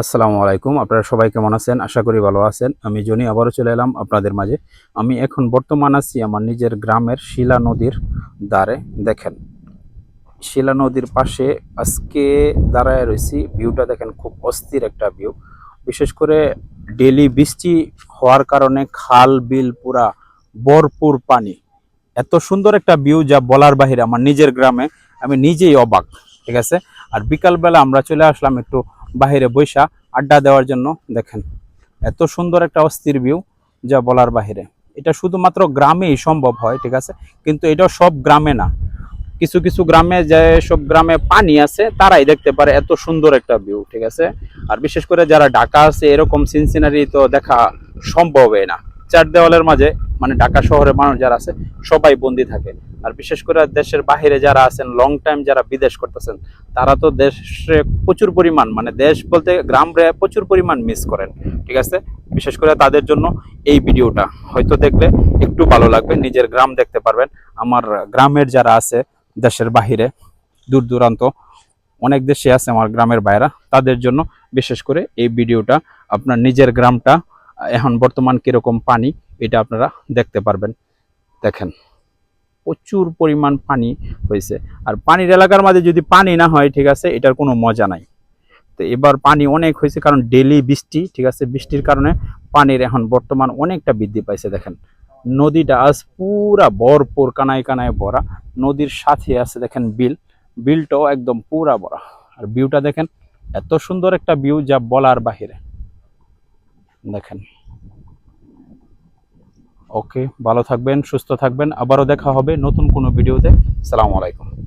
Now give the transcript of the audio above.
আসসালামু আলাইকুম। আপনারা সবাই কেমন আছেন? আশা করি ভালো আছেন। আমি জনি, আবারও চলে এলাম আপনাদের মাঝে। আমি এখন বর্তমান আছি আমার নিজের গ্রামের শিলা নদীর দ্বারে দেখেন, শিলা নদীর পাশে আজকে দাঁড়ায় রয়েছি। ভিউটা দেখেন, খুব অস্থির একটা ভিউ। বিশেষ করে ডেলি বৃষ্টি হওয়ার কারণে খাল, বিল পুরা ভরপুর পানি। এত সুন্দর একটা ভিউ যা বলার বাহিরে আমার নিজের গ্রামে। আমি নিজেই অবাক, ঠিক আছে? আর বিকালবেলা আমরা চলে আসলাম একটু বাহিরে বৈশা আড্ডা দেওয়ার জন্য দেখেন। এত সুন্দর একটা অস্থির ভিউ যা বলার বাহিরে। এটা শুধুমাত্র গ্রামেই সম্ভব হয়, ঠিক আছে? কিন্তু এটা সব গ্রামে না। কিছু কিছু গ্রামে যে সব গ্রামে পানি আছে, তারাই দেখতে পারে এত সুন্দর একটা ভিউ ঠিক আছে? আর বিশেষ করে যারা ঢাকা আছে, এরকম সিনসিনারি তো দেখা সম্ভবই না। চার দেওয়ালের মাঝে মানে ঢাকা শহরে মানুষ যারা আছে, সবাই বন্দি থাকে। আর বিশেষ করে দেশের বাইরে যারা আছেন লং টাইম যারা বিদেশ করতেছেন, তারা তো দেশে প্রচুর পরিমাণ মানে দেশ বলতে গ্রামরে প্রচুর পরিমাণ মিস করেন, ঠিক আছে? বিশেষ করে তাদের জন্য এই ভিডিওটা, হয়তো দেখলে একটু ভালো লাগবে, নিজের গ্রাম দেখতে পারবেন। আমার গ্রামের যারা আছে, দেশের বাহিরে, দূর দূরান্ত, অনেক দেশে আছে আমার গ্রামের বাইরা তাদের জন্য বিশেষ করে এই ভিডিওটা, আপনার নিজের গ্রামটা, এখন বর্তমান কীরকম পানি, এটা আপনারা দেখতে পারবেন। দেখেন। প্রচুর পরিমাণ পানি হয়েছে। আর পানির এলাকার মাঝে যদি পানি না হয়, ঠিক আছে, এটার কোনো মজা নাই। তো এবার পানি অনেক হয়েছে, কারণ ডেলি বৃষ্টি, ঠিক আছে, বৃষ্টির কারণে পানির এখন বর্তমান অনেকটা বৃদ্ধি পাইছে, দেখেন। নদীটা আজ পুরা ভরপুর, কানায় কানায় ভরা। নদীর সাথে আছে, দেখেন, বিল। বিলটাও একদম পুরা ভরা। আর ভিউটা দেখেন, এত সুন্দর একটা ভিউ যা বলার বাহিরে। দেখেন। ওকে ভালো থাকবেন সুস্থ থাকবেন আবারও দেখা হবে নতুন কোনো ভিডিওতে। সালামু আলাইকুম।